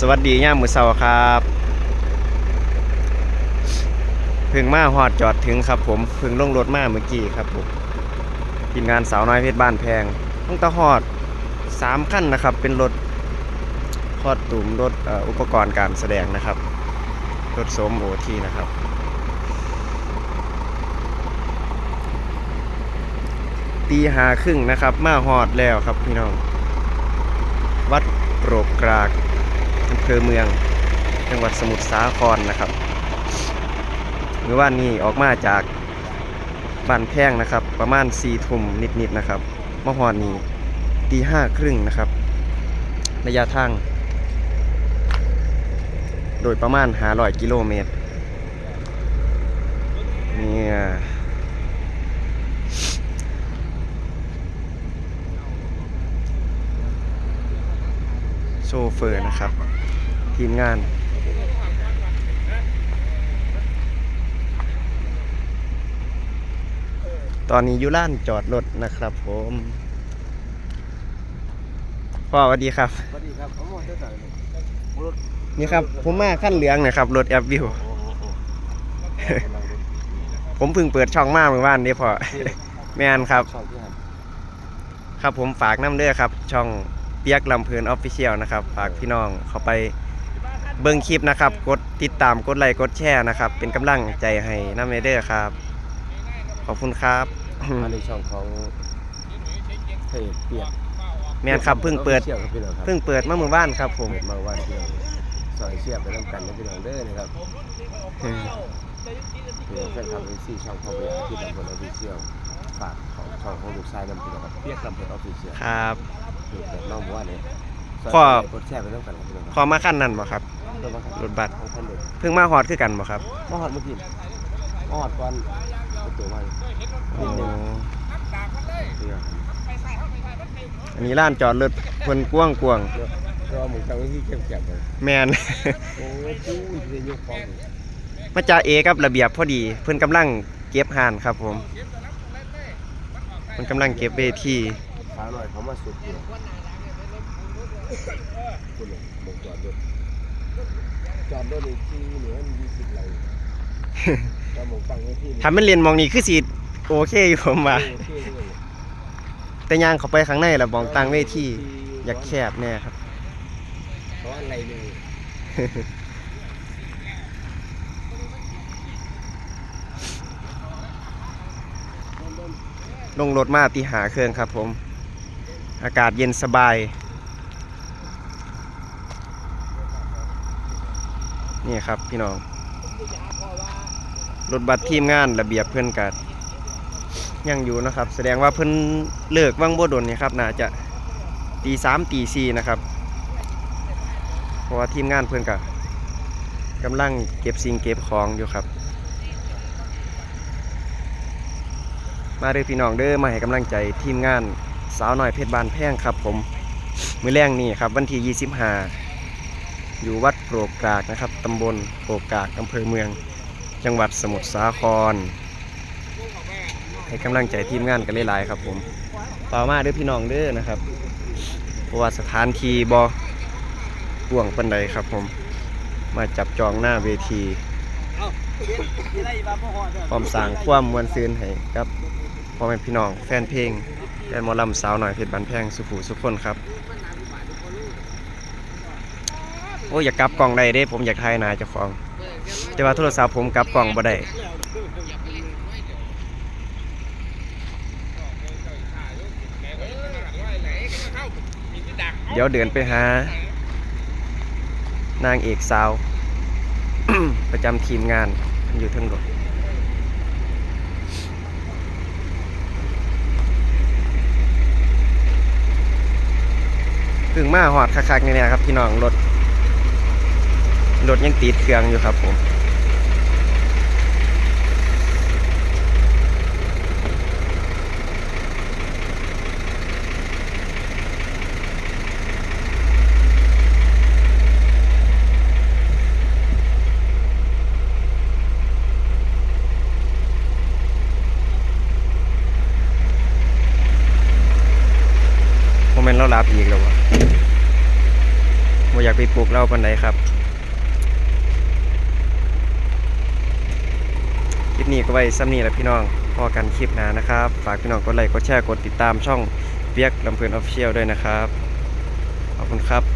สวัสดีย่ามมือเสาครับเพิ่งมาหอดจอดถึงครับผมเพิ่งลงรถมาเมื่อกี้ครับผมทีมงานสาวน้อยเพชรบ้านแพงต้องตะหอดสามขั้นนะครับ เป็นรถคอดตุ่มรถอ่ออุปกรณ์การแสดงนะครับรถโสมโอทีนะครับตีหาครึ่งนะครับ มาหอดแล้วครับพี่น้อง วัดโปรกกราก อำเภอเมือง จังหวัดสมุทรสาครนะครับเมื่อวานนี้ออกมาจากบ้านแพงนะครับ ประมาณสี่ทุ่มนิดๆนะครับมาหอดนี้ตีห้าครึ่งนะครับ ระยะทาง โดยประมาณหาร้อยกิโลเมตรเนี่ยโช เฟอร์นะครับ ทีมงาน ตอนนี้อยู่ล้านจอดรถนะครับผมพ่อสวัสดีครับ สวัสดีครับผมเจ้าสาวรถนี่ครับผมมาขั้นเหลืองนะครับรถแอปวิวผมเพิ่งเปิดช่องมาเมื่อวานนี้พอแม่นครับช่องที่หันครับผมฝากน้ำเด้อครับ ช่องเปียกลำเพลินออฟฟิเชียลนะครับฝากพี่น้องเข้าไปเบิ่งคลิปนะครับ กดติดตามกดไลค์กดแชร์นะครับ เป็นกำลังใจให้น้ำเด้อครับ ขอบคุณครับ อันนี้ช่องของเพจเปียกแม่นครับเพิ่งเปิด เชี่ยวครับพี่น้องครับเพิ่งเปิดเมื่อเมื่อวานครับ ผมเปิดมาวันเดียวซอยเชียบไปน้ำกันนะพี่น้องเด้อนะครับพี่น้องแฟนคลับเอซี่ช่องของเปียกที่ลำพูนออฟฟิเชียลฝากของช่องของลูกชายนำพี่น้องครับเปียกลำพูนออฟฟิเชียล ครับเปิด น้องบัวเนี่ยพ่อกดแชร์ไปน้ำกันครับพี่น้องพอมาขั้นนั้นบ่ครับตัวมาครับรถบัส ของท่านเลยเพิ่งมาฮอดคือกันบ่ครับมาหอดเมื่อกี้มาหอดก่อนตัวมาโอ้เดียวอันนี้ร้านจอดรถเพิ่นกว้างกวางก็หมุนจังที่เก็บเก็บเลยๆแมน โอ้ยปูยจะยกฟองมาจ่าเอกับระเบียบพอดี เพิ่นกำลังเก็บหานครับผมเพิ่นกำลังเก็บเวที ขาหน่อยเขามาสุดอยู่คุณหลงหมงจอดรถจอดรถอีกที่เหลือยี่สิบไรก็หมงตังไว้ที่ถ้ามันเรียนมองนี้คือสิโอเคอยู่ผมว่าแต่ย่างเขาไปข้างในแล้วมองตังเวทีอยากแคบแน่ครับเพราะอะไรเลยลงรถมาตีหาเครื่องครับผม อากาศเย็นสบาย นี่ครับพี่น้อง รถบัสทีมงานระเบียบเพื่อนกันยังอยู่นะครับ แสดงว่าเพิ่นเลิกว่างบ่ดนนี่ครับ น่าจะตีสามตีสี่นะครับ เพราะว่าทีมงานเพื่อนกับกำลังเก็บสิ่งเก็บของอยู่ครับ มาเด้อพี่น้องเด้อมาให้กำลังใจทีมงาน สาวหน่อยเพชรบานแพงครับ ผมมือแรงนี่ครับ วันที่ 25 อยู่วัดโปรกกากนะครับตำบลโปรกกากอำเภอเมือง จังหวัดสมุทรสาคร ให้กำลังใจทีมงานกันหลายๆครับ ผมต่อมาเด้อพี่น้องเด้อนะครับเพราะว่าสถานที่บกวงปันใดครับ ผมมาจับจองหน้าเวทีพร้อมสางความมวลซืนให้กับพ่อแม่พี่น้องแฟนเพลง แฟนมอลำสาวหน่อยเพชรบันแพงสุขุสุขคนครับ โอ้ยอยากกลับกล่องได้เด้ ผมอยากถ่ายนาเจ้าของ แต่ว่าโทรศัพท์ผมกลับกล่องบ่ได้เดี๋ยวเดินไปหา นางเอกสาว ประจำทีมงานอยู่ทั้งรถถึ งมาหอดคักๆนี่เนี่ยครับพี่น้องรถรถยังติดเครื่องอยู่ครับผม เรารับอีกแล้ววะบ่อยากไปปลูกเราปันใดครับคลิปนี้ก็ไว้ซ้ำนี้แหละพี่น้องพอกันคลิปหน้านะครับ ฝากพี่น้องกดไลค์กดแชร์กดติดตามช่องเปียกลำเพลินออฟเชียลด้วยนะครับ ขอบคุณครับ